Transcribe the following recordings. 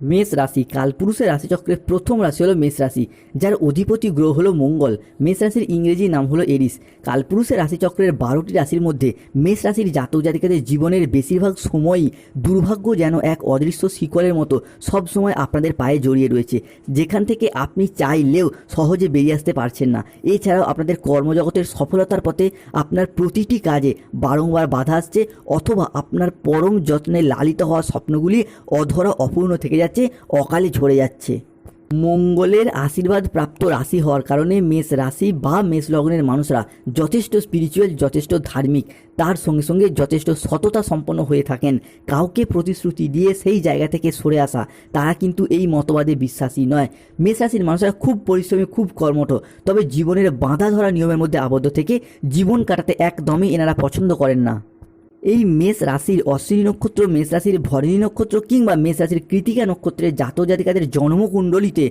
মেষ রাশি, কালপুরুষের রাশিচক্রের প্রথম রাশি হলো মেষ রাশি, যার অধিপতি গ্রহ হলো মঙ্গল। মেষ রাশির ইংরেজি নাম হলো এরিস। কালপুরুষের রাশিচক্রের বারোটি রাশির মধ্যে মেষ রাশির জাতক জাতিকাদের জীবনের বেশিরভাগ সময়ই দুর্ভাগ্য যেন এক অদৃশ্য শিকলের মতো সব সময় আপনাদের পায়ে জড়িয়ে রয়েছে, যেখান থেকে আপনি চাইলেও সহজে বেরিয়ে আসতে পারছেন না। এছাড়াও আপনাদের কর্মজগতের সফলতার পথে আপনার প্রতিটি কাজে বারংবার বাধা আসছে, অথবা আপনার পরম যত্নে লালিত হওয়া স্বপ্নগুলি অধরা অপূর্ণ থেকে যাচ্ছে। অকালে ঝরে যাচ্ছে। মঙ্গলের আশীর্বাদ প্রাপ্ত রাশি হওয়ার কারণে মেষ রাশি বা মেষ লগ্নের মানুষরা যথেষ্ট স্পিরিচুয়াল যথেষ্ট ধার্মিক। তার সঙ্গে সঙ্গে যথেষ্ট সততা সম্পন্ন হয়ে থাকেন। কাউকে প্রতিশ্রুতি দিয়ে সেই জায়গা থেকে সরে আসা, তারা কিন্তু এই মতবাদে বিশ্বাসী নয়। মেষ রাশির মানুষরা খুব পরিশ্রমী, খুব কর্মঠ, তবে জীবনের বাঁধা ধরা নিয়মের মধ্যে আবদ্ধ থেকে জীবন কাটাতে একদমই এনারা পছন্দ করেন না। এই মেষ রাশির অশ্বিনী নক্ষত্র, মেষ রাশির ভরণী নক্ষত্র কিংবা মেষ রাশির কৃতিকা নক্ষত্রের জাতক জাতিকাদের জন্মকুণ্ডলিতে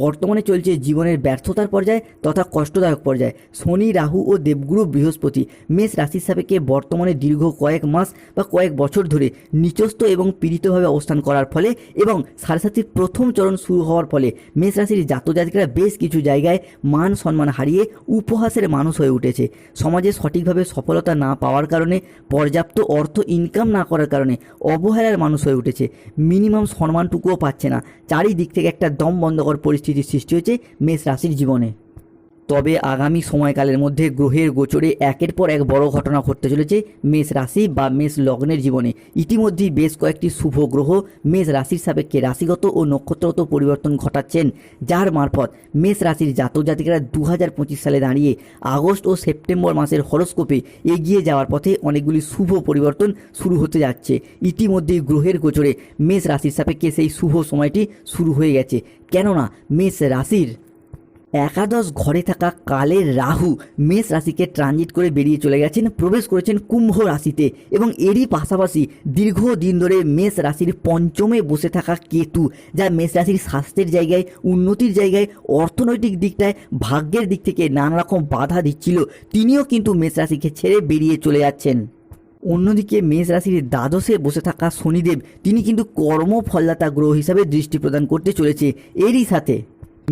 বর্তমানে চলছে জীবনের ব্যর্থতার পর্যায়ে তথা কষ্টদায়ক পর্যায়ে। শনি, রাহু ও দেবগুরু বৃহস্পতি মেষ রাশির সাপেক্ষে বর্তমানে দীর্ঘ কয়েক মাস বা কয়েক বছর ধরে নিচস্থ এবং পীড়িতভাবে অবস্থান করার ফলে এবং সাড়ে সাতির প্রথম চরণ শুরু হওয়ার ফলে মেষ রাশির জাতক জাতিকারা বেশ কিছু জায়গায় মান সম্মান হারিয়ে উপহাসের মানুষ হয়ে উঠেছে। সমাজে সঠিকভাবে সফলতা না পাওয়ার কারণে পর্যাপ্ত অর্থ ইনকাম না করার কারণে অবহেলার মানুষ হয়ে উঠেছে। মিনিমাম সম্মানটুকুও পাচ্ছে না। চারিদিক থেকে একটা দম বন্ধকর পরিস্থিতির সৃষ্টি হয়েছে মেষ রাশির জীবনে। তবে আগামী সময়কালের মধ্যে গ্রহের গোচরে একের পর এক বড় ঘটনা ঘটতে চলেছে মেষ রাশি বা মেষ লগ্নের জীবনে। ইতিমধ্যেই বেশ কয়েকটি শুভ গ্রহ মেষ রাশির সাপেক্ষে রাশিগত ও নক্ষত্রগত পরিবর্তন ঘটাচ্ছেন, যার মারফত মেষ রাশির জাতক জাতিকারা দু হাজার পঁচিশ সালে দাঁড়িয়ে আগস্ট ও সেপ্টেম্বর মাসের হরস্কোপে এগিয়ে যাওয়ার পথে অনেকগুলি শুভ পরিবর্তন শুরু হতে যাচ্ছে। ইতিমধ্যেই গ্রহের গোচরে মেষ রাশির সাপেক্ষে সেই শুভ সময়টি শুরু হয়ে গেছে। কেননা মেষ রাশির একাদশ ঘরে থাকা কালের রাহু মেষ রাশিকে ট্রানজিট করে বেরিয়ে চলে গেছেন, প্রবেশ করেছেন কুম্ভ রাশিতে এবং এরই পাশাপাশি দীর্ঘদিন ধরে মেষ রাশির পঞ্চমে বসে থাকা কেতু, যা মেষ রাশির স্বাস্থ্যের জায়গায়, উন্নতির জায়গায়, অর্থনৈতিক দিকটায়, ভাগ্যের দিক থেকে নানা রকম বাধা দিচ্ছিল। তিনিও কিন্তু মেষ রাশিকে ছেড়ে বেরিয়ে চলে যাচ্ছেন। অন্যদিকে মেষ রাশির দ্বাদশে বসে থাকা শনিদেব, তিনি কিন্তু কর্মফলদাতা গ্রহ হিসাবে দৃষ্টি প্রদান করতে চলেছে। এরই সাথে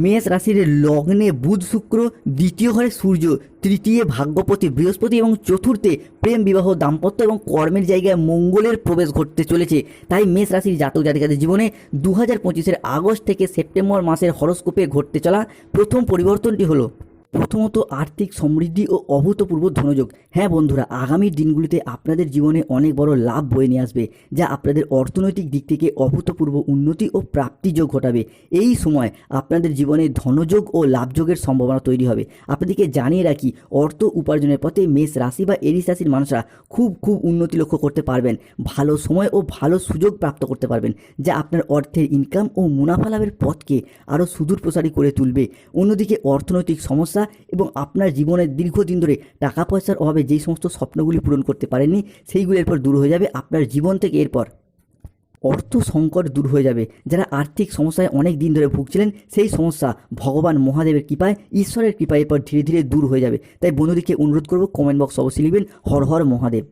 মেষ রাশির লগ্নে বুধ শুক্র দ্বিতীয় ঘরে সূর্য, তৃতীয় ভাগ্যপতি বৃহস্পতি এবং চতুর্থে প্রেম, বিবাহ, দাম্পত্য এবং কর্মের জায়গায় মঙ্গলের প্রবেশ ঘটতে চলেছে। তাই মেষ রাশির জাতক জাতিকাদের জীবনে দু হাজার পঁচিশের আগস্ট থেকে সেপ্টেম্বর মাসের হরস্কোপে ঘটতে চলা প্রথম পরিবর্তনটি হলো প্রথমত আর্থিক সমৃদ্ধি ও অভূতপূর্ব ধনযোগ। হ্যাঁ বন্ধুরা, আগামী দিনগুলিতে আপনাদের জীবনে অনেক বড় লাভ বয়ে নিয়ে আসবে, যা আপনাদের অর্থনৈতিক দিক থেকে অভূতপূর্ব উন্নতি ও প্রাপ্তিযোগ ঘটাবে। এই সময় আপনাদের জীবনে ধনযোগ ও লাভযোগের সম্ভাবনা তৈরি হবে। আপনাদেরকে জানিয়ে রাখি, অর্থ উপার্জনের পথে মেষ রাশি বা এরিস রাশির মানুষরা খুব খুব উন্নতি লক্ষ্য করতে পারবেন, ভালো সময় ও ভালো সুযোগ প্রাপ্ত করতে পারবেন, যা আপনার অর্থের ইনকাম ও মুনাফা লাভের পথকে আরও সুদূর প্রসারী করে তুলবে। অন্যদিকে অর্থনৈতিক সমস্যা এবং আপনার জীবনের দীর্ঘদিন ধরে টাকা পয়সার অভাবে যেই সমস্ত স্বপ্নগুলি পূরণ করতে পারেননি, সেইগুলি এরপর দূর হয়ে যাবে আপনার জীবন থেকে এরপর। অর্থ সংকট দূর হয়ে যাবে। যারা আর্থিক সমস্যায় অনেক দিন ধরে ভুগছিলেন, সেই সমস্যা ভগবান মহাদেবের কৃপায়, ঈশ্বরের কৃপায় এরপর ধীরে ধীরে দূর হয়ে যাবে। তাই বন্ধুদেরকে অনুরোধ করব কমেন্ট বক্স অবশ্যই লিখবেন, হর হর মহাদেব।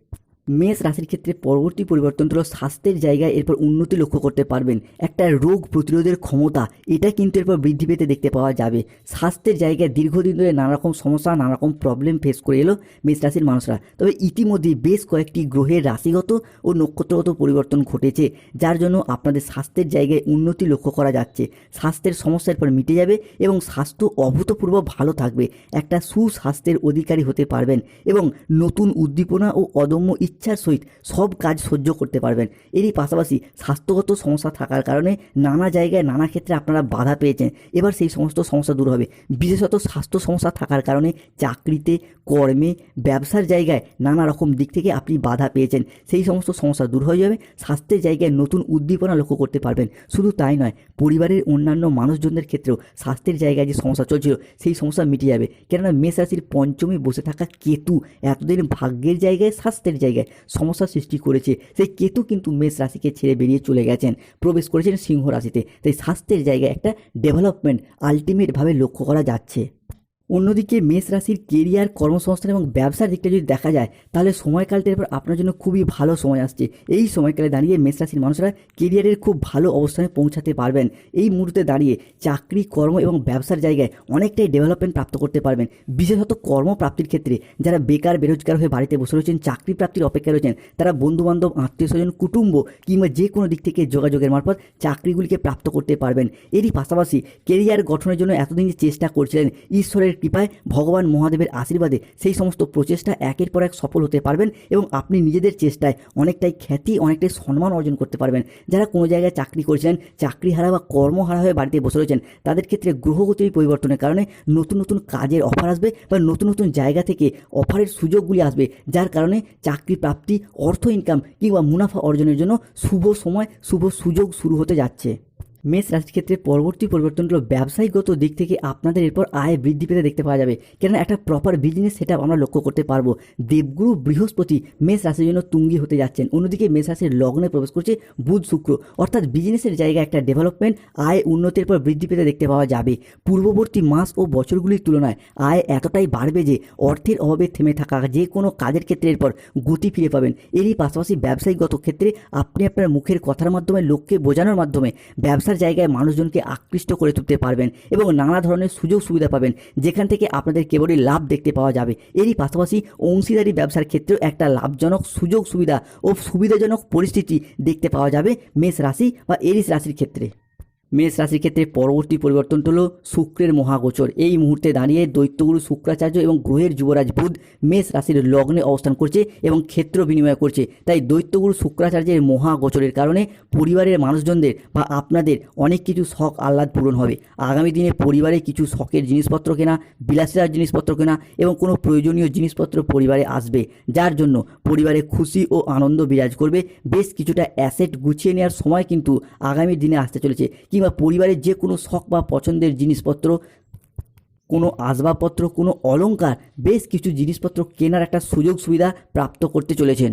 মেষ রাশির ক্ষেত্রে পরবর্তী পরিবর্তন হলো স্বাস্থ্যের জায়গায় এরপর উন্নতি লক্ষ্য করতে পারবেন। একটা রোগ প্রতিরোধের ক্ষমতা, এটা কিন্তু এরপর বৃদ্ধি পেতে দেখতে পাওয়া যাবে। স্বাস্থ্যের জায়গায় দীর্ঘদিন ধরে নানা রকম সমস্যা, নানারকম প্রবলেম ফেস করে এলো মেষ রাশির মানুষরা। তবে ইতিমধ্যে বেশ কয়েকটি গ্রহের রাশিগত ও নক্ষত্রগত পরিবর্তন ঘটেছে, যার জন্য আপনাদের স্বাস্থ্যের জায়গায় উন্নতি লক্ষ্য করা যাচ্ছে। স্বাস্থ্যের সমস্যা এরপর মিটে যাবে এবং স্বাস্থ্য অভূতপূর্ব ভালো থাকবে। একটা সুস্বাস্থ্যের অধিকারী হতে পারবেন এবং নতুন উদ্দীপনা ও অদম্য ইচ্ছার সহিত সব কাজ সহ্য করতে পারবেন। এরই পাশাপাশি স্বাস্থ্যগত সমস্যা থাকার কারণে নানা জায়গায় নানা ক্ষেত্রে আপনারা বাধা পেয়েছেন। এবার সেই সমস্ত সমস্যা দূর হবে। বিশেষত স্বাস্থ্য সমস্যা থাকার কারণে চাকরিতে, কর্মে, ব্যবসার জায়গায় নানা রকম দিক থেকে আপনি বাধা পেয়েছেন। সেই সমস্ত সমস্যা দূর হয়ে যাবে। স্বাস্থ্যের জায়গায় নতুন উদ্দীপনা লক্ষ্য করতে পারবেন। শুধু তাই নয়, পরিবারের অন্যান্য মানুষজনদের ক্ষেত্রেও স্বাস্থ্যের জায়গায় যে সমস্যা চলছিল, সেই সমস্যা মিটে যাবে। কেননা মেষ রাশির পঞ্চমে বসে থাকা কেতু এতদিন ভাগ্যের জায়গায়, স্বাস্থ্যের জায়গায়। সমস্যা সৃষ্টি করেছে। সেই কেতু কিন্তু মেষ রাশিকে ছেড়ে বেরিয়ে চলে গেছেন। প্রবেশ করেছেন সিংহ রাশিতে। তাই স্বাস্থ্যের জায়গায় একটা ডেভেলপমেন্ট আলটিমেটভাবে লক্ষ্য করা যাচ্ছে। অন্যদিকে মেষ রাশির কেরিয়ার, কর্মসংস্থান এবং ব্যবসার দিকটা যদি দেখা যায়, তাহলে সময়কালটা এরপর আপনার জন্য খুবই ভালো সময় আসছে। এই সময়কালে দাঁড়িয়ে মেষ রাশির মানুষরা কেরিয়ারের খুব ভালো অবস্থানে পৌঁছাতে পারবেন। এই মুহূর্তে দাঁড়িয়ে চাকরি, কর্ম এবং ব্যবসার জায়গায় অনেকটাই ডেভেলপমেন্ট প্রাপ্ত করতে পারবেন। বিশেষত কর্মপ্রাপ্তির ক্ষেত্রে যারা বেকার, বেরোজগার হয়ে বাড়িতে বসে রয়েছেন চাকরি প্রাপ্তির অপেক্ষায় রয়েছেন, তারা বন্ধুবান্ধব, আত্মীয় স্বজন, কুটুম্ব কিংবা যে কোনো দিক থেকে যোগাযোগের মারফত চাকরিগুলিকে প্রাপ্ত করতে পারবেন। এরই পাশাপাশি কেরিয়ার গঠনের জন্য এতদিন যে চেষ্টা করছিলেন, ঈশ্বরের কৃপায় ভগবান মহাদেবের আশীর্বাদে সেই সমস্ত প্রচেষ্টা একের পর এক সফল হতে পারবেন এবং আপনি নিজেদের চেষ্টায় অনেকটাই খ্যাতি, অনেকটাই সম্মান অর্জন করতে পারবেন। যারা কোনো জায়গায় চাকরি করেছিলেন চাকরি হারা বা কর্মহারা হয়ে বাড়িতে বসে রয়েছেন, তাদের ক্ষেত্রে গ্রহগতির পরিবর্তনের কারণে নতুন নতুন কাজের অফার আসবে বা নতুন নতুন জায়গা থেকে অফারের সুযোগগুলি আসবে, যার কারণে চাকরি প্রাপ্তি, অর্থ ইনকাম কিংবা মুনাফা অর্জনের জন্য শুভ সময়, শুভ সুযোগ শুরু হতে যাচ্ছে। মেষ রাশির ক্ষেত্রে পরবর্তী পরিবর্তনগুলো ব্যবসায়িকগত দিক থেকে আপনাদের এরপর আয় বৃদ্ধি পেতে দেখতে পাওয়া যাবে। কেননা একটা প্রপার বিজনেস সেট আমরা লক্ষ্য করতে পারব। দেবগুরু বৃহস্পতি মেষ রাশির জন্য তুঙ্গি হতে যাচ্ছেন। অন্যদিকে মেষ রাশির লগ্নে প্রবেশ করছে বুধ শুক্র। অর্থাৎ বিজনেসের জায়গায় একটা ডেভেলপমেন্ট আয় উন্নতির পর বৃদ্ধি পেতে দেখতে পাওয়া যাবে। পূর্ববর্তী মাস ও বছরগুলির তুলনায় আয় এতটাই বাড়বে যে অর্থের অভাবে থেমে থাকা যে কোনো কাজের ক্ষেত্রে এরপর গতি ফিরে পাবেন। এরই পাশাপাশি ব্যবসায়িকগত ক্ষেত্রে আপনি আপনার মুখের কথার মাধ্যমে, লোককে বোঝানোর মাধ্যমে, ব্যবসার জায়গায় মানুষজনকে আকৃষ্ট করে তুলতে পারবেন এবং নানা ধরনের সুযোগ সুবিধা পাবেন, যেখান থেকে আপনাদের কেবলই লাভ দেখতে পাওয়া যাবে। এরই পাশাপাশি অংশীদারি ব্যবসার ক্ষেত্রেও একটা লাভজনক সুযোগ সুবিধা ও সুবিধাজনক পরিস্থিতি দেখতে পাওয়া যাবে মেষ রাশি বা এরিস রাশির ক্ষেত্রে। মেষ রাশির ক্ষেত্রে পরবর্তী পরিবর্তনটা হলো শুক্রের মহাগোচর। এই মুহূর্তে দাঁড়িয়ে দৈত্যগুরু শুক্রাচার্য এবং গ্রহের যুবরাজ বুধ মেষ রাশির লগ্নে অবস্থান করছে এবং ক্ষেত্র বিনিময় করছে। তাই দৈত্যগুরু শুক্রাচার্যের মহাগোচরের কারণে পরিবারের মানুষজনদের বা আপনাদের অনেক কিছু শখ আহ্লাদ পূরণ হবে। আগামী দিনে পরিবারে কিছু শখের জিনিসপত্র কেনা, বিলাসিতার জিনিসপত্র কেনা এবং কোনো প্রয়োজনীয় জিনিসপত্র পরিবারে আসবে, যার জন্য পরিবারে খুশি ও আনন্দ বিরাজ করবে। বেশ কিছুটা অ্যাসেট গুছিয়ে নেওয়ার সময় কিন্তু আগামী দিনে আসতে চলেছে। কিংবা পরিবারের যে কোনো শখ বা পছন্দের জিনিসপত্র, কোনো আসবাবপত্র, কোনো অলংকার, বেশ কিছু জিনিসপত্র কেনার একটা সুযোগ সুবিধা প্রাপ্ত করতে চলেছেন।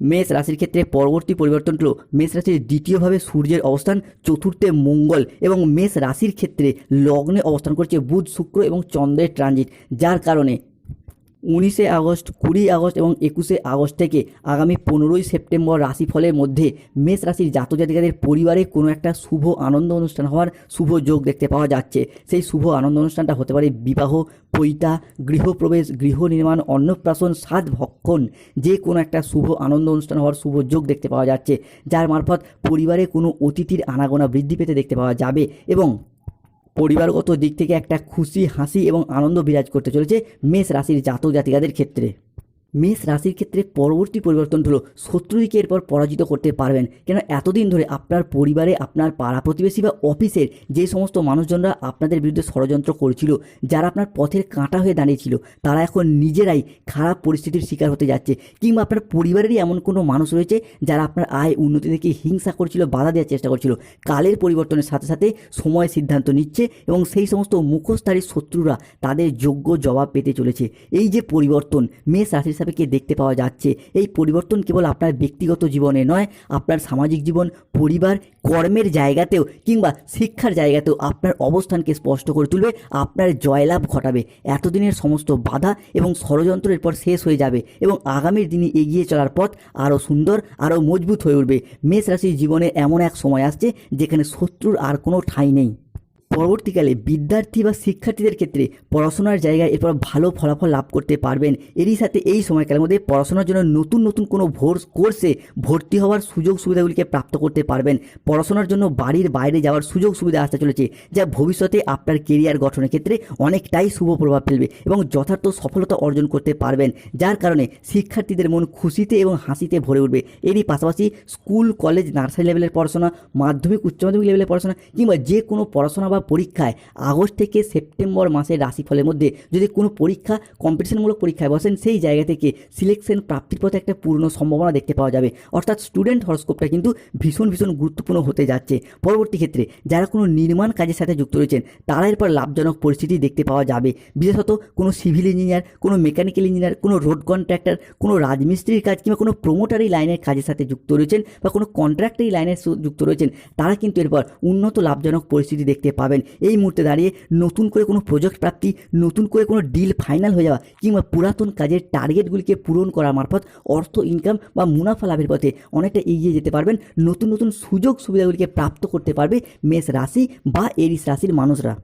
মেষ রাশির ক্ষেত্রে পরবর্তী পরিবর্তনগুলো মেষ রাশির দ্বিতীয়ভাবে সূর্যের অবস্থান, চতুর্থে মঙ্গল এবং মেষ রাশির ক্ষেত্রে লগ্নে অবস্থান করছে বুধ, শুক্র এবং চন্দ্রের ট্রানজিট যার কারণে উনিশে আগস্ট, কুড়ি আগস্ট এবং একুশে আগস্ট থেকে আগামী পনেরোই সেপ্টেম্বর রাশিফলের মধ্যে মেষ রাশির জাতজাতিকাদের পরিবারে কোনো একটা শুভ আনন্দ অনুষ্ঠান হওয়ার শুভ যোগ দেখতে পাওয়া যাচ্ছে। সেই শুভ আনন্দ অনুষ্ঠানটা হতে পারে বিবাহ, পৈতা, গৃহপ্রবেশ, গৃহ নির্মাণ, অন্নপ্রাশন সাত ভক্ষণ, যে কোনো একটা শুভ আনন্দ অনুষ্ঠান হওয়ার শুভ যোগ দেখতে পাওয়া যাচ্ছে। যার মারফত পরিবারে কোনো অতিথির আনাগোনা বৃদ্ধি পেতে দেখতে পাওয়া যাবে এবং পরিবারগত দিক থেকে একটা খুশি, হাসি এবং আনন্দ বিরাজ করতে চলেছে মেষ রাশির জাতক জাতিকাদের ক্ষেত্রে। মেষ রাশির ক্ষেত্রে পরবর্তী পরিবর্তন হলো শত্রুদিকে এরপর পরাজিত করতে পারবেন। কেন এতদিন ধরে আপনার পরিবারে, আপনার পাড়া প্রতিবেশী বা অফিসের যে সমস্ত মানুষজনরা আপনাদের বিরুদ্ধে ষড়যন্ত্র করেছিল, যারা আপনার পথের কাঁটা হয়ে দাঁড়িয়েছিল, তারা এখন নিজেরাই খারাপ পরিস্থিতির শিকার হতে যাচ্ছে। কিংবা আপনার পরিবারেরই এমন কোনো মানুষ রয়েছে, যারা আপনার আয় উন্নতি থেকে হিংসা করছিল, বাধা দেওয়ার চেষ্টা করছিল। কালের পরিবর্তনের সাথে সাথে সময় সিদ্ধান্ত নিচ্ছে এবং সেই সমস্ত মুখোশধারী শত্রুরা তাদের যোগ্য জবাব পেতে চলেছে। এই যে পরিবর্তন, মেষ রাশির সাপেক্ষে দেখতে পাওয়া যাচ্ছে। এই পরিবর্তন কেবল আপনার ব্যক্তিগত জীবনে নয়, আপনার সামাজিক জীবন, পরিবার, কর্মের জায়গাতেও কিংবা শিক্ষার জায়গাতেও আপনার অবস্থানকে স্পষ্ট করে তুলবে, আপনার জয়লাভ ঘটাবে। এতদিনের সমস্ত বাধা এবং ষড়যন্ত্রের পর শেষ হয়ে যাবে এবং আগামীর দিনে এগিয়ে চলার পথ আরও সুন্দর, আরও মজবুত হয়ে উঠবে। মেষ রাশির জীবনে এমন এক সময় আসছে যেখানে শত্রুর আর কোনো ঠাঁই নেই। পরবর্তীকালে বিদ্যার্থী বা শিক্ষার্থীদের ক্ষেত্রে পড়াশোনার জায়গায় এরপর ভালো ফলাফল লাভ করতে পারবেন। এরই সাথে এই সময়কালের মধ্যে পড়াশোনার জন্য নতুন নতুন কোনো ভোর কোর্সে ভর্তি হওয়ার সুযোগ সুবিধাগুলিকে প্রাপ্ত করতে পারবেন। পড়াশোনার জন্য বাড়ির বাইরে যাওয়ার সুযোগ সুবিধা আসতে চলেছে, যা ভবিষ্যতে আপনার কেরিয়ার গঠনের ক্ষেত্রে অনেকটাই শুভ প্রভাব ফেলবে এবং যথার্থ সফলতা অর্জন করতে পারবেন, যার কারণে শিক্ষার্থীদের মন খুশিতে এবং হাসিতে ভরে উঠবে। এরই পাশাপাশি স্কুল, কলেজ, নার্সারি লেভেলের পড়াশোনা, মাধ্যমিক, উচ্চ মাধ্যমিক লেভেলের পড়াশোনা কিংবা যে কোনো পড়াশোনা বা পরীক্ষায় আগস্ট থেকে সেপ্টেম্বর মাসের রাশিফলের মধ্যে যদি কোনো পরীক্ষা কম্পিটিশনমূলক পরীক্ষায় বসেন, সেই জায়গা থেকে সিলেকশন প্রাপ্তির পথে একটা পূর্ণ সম্ভাবনা দেখতে পাওয়া যাবে। অর্থাৎ স্টুডেন্ট হরস্কোপটা কিন্তু ভীষণ ভীষণ গুরুত্বপূর্ণ হতে যাচ্ছে। পরবর্তী ক্ষেত্রে যারা কোনো নির্মাণ কাজের সাথে যুক্ত রয়েছেন, তারা এরপর লাভজনক পরিস্থিতি দেখতে পাওয়া যাবে। বিশেষত কোনো সিভিল ইঞ্জিনিয়ার কোনো মেকানিক্যাল ইঞ্জিনিয়ার কোনো রোড কন্ট্রাক্টর কোনো রাজমিস্ত্রির কাজ কিংবা কোনো প্রোমোটারি লাইনের কাজের সাথে যুক্ত রয়েছেন বা কোনো কন্ট্রাক্টারি লাইনের যুক্ত রয়েছেন, তারা কিন্তু এরপর উন্নত, লাভজনক পরিস্থিতি দেখতে পাবেন পাবেন। এই মুহূর্তে দাঁড়িয়ে নতুন করে কোনো প্রজেক্ট প্রাপ্তি, নতুন করে কোনো ডিল ফাইনাল হয়ে যাওয়া, কিংবা পুরাতন কাজের টার্গেটগুলিকে পূরণ করার মারফত অর্থ ইনকাম বা মুনাফা লাভের পথে অনেকটা এগিয়ে যেতে পারবেন। নতুন নতুন সুযোগ সুবিধাগুলিকে প্রাপ্ত করতে পারবে মেষ রাশি বা এরিস রাশির মানুষরা।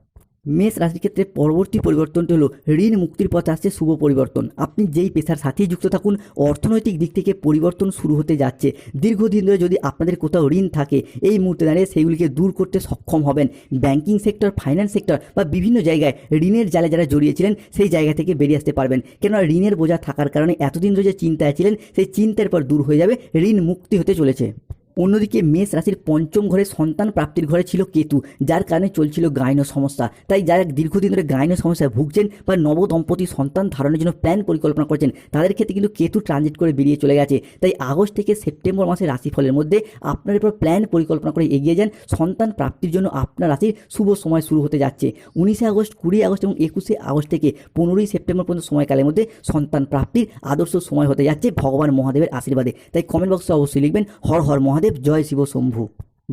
মেষ রাশির ক্ষেত্রে পরবর্তী পরিবর্তনটি হলো ঋণ মুক্তির পথে আসছে শুভ পরিবর্তন। আপনি যেই পেশার সাথেই যুক্ত থাকুন, অর্থনৈতিক দিক থেকে পরিবর্তন শুরু হতে যাচ্ছে। দীর্ঘদিন ধরে যদি আপনাদের কোথাও ঋণ থাকে, এই মুহূর্তে দাঁড়িয়ে সেইগুলিকে দূর করতে সক্ষম হবেন। ব্যাংকিং সেক্টর, ফাইন্যান্স সেক্টর বা বিভিন্ন জায়গায় ঋণের জালে যারা জড়িয়েছিলেন সেই জায়গা থেকে বেরিয়ে আসতে পারবেন। কেননা ঋণের বোঝা থাকার কারণে এতদিন ধরে যে চিন্তায় ছিলেন, সেই চিন্তার পর দূর হয়ে যাবে, ঋণ মুক্তি হতে চলেছে। অন্যদিকে মেষ রাশির পঞ্চম ঘরে সন্তান প্রাপ্তির ঘরে ছিল কেতু, যার কারণে চলছিল গাইন সমস্যা। তাই যারা দীর্ঘদিন ধরে গাইন সমস্যায় ভুগছেন বা নবদম্পতি সন্তান ধারণের জন্য প্ল্যান পরিকল্পনা করছেন, তাদের ক্ষেত্রে কিন্তু কেতু ট্রানজিট করে বেরিয়ে চলে গেছে। তাই আগস্ট থেকে সেপ্টেম্বর মাসের রাশিফলের মধ্যে আপনার এরপর প্ল্যান পরিকল্পনা করে এগিয়ে যান। সন্তান প্রাপ্তির জন্য আপনার রাশির শুভ সময় শুরু হতে যাচ্ছে। উনিশে আগস্ট, কুড়ি আগস্ট এবং একুশে আগস্ট থেকে পনেরোই সেপ্টেম্বর পর্যন্ত সময়কালের মধ্যে সন্তান প্রাপ্তির আদর্শ সময় হতে যাচ্ছে ভগবান মহাদেবের আশীর্বাদে। তাই কমেন্ট বক্সে অবশ্যই লিখবেন, হর হর মহাদেব, জয় শিব শম্ভু।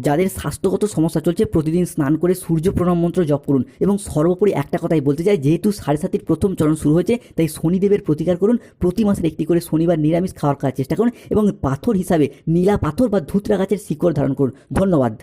যাদের স্বাস্থ্যগত সমস্যা চলছে, প্রতিদিন স্নান করে সূর্য প্রণাম মন্ত্র জপ করুন এবং সর্বোপরি একটা কথাই বলতে চাই, যেহেতু সাড়ে সাতির প্রথম চরণ শুরু হয়েছে, তাই শনিদেবের প্রতিকার করুন। প্রতি মাসের একটি করে শনিবার নিরামিষ খাওয়ার খাওয়ার চেষ্টা করুন এবং পাথর হিসাবে নীলা পাথর বা ধুতরা গাছের শিকড় ধারণ করুন। ধন্যবাদ।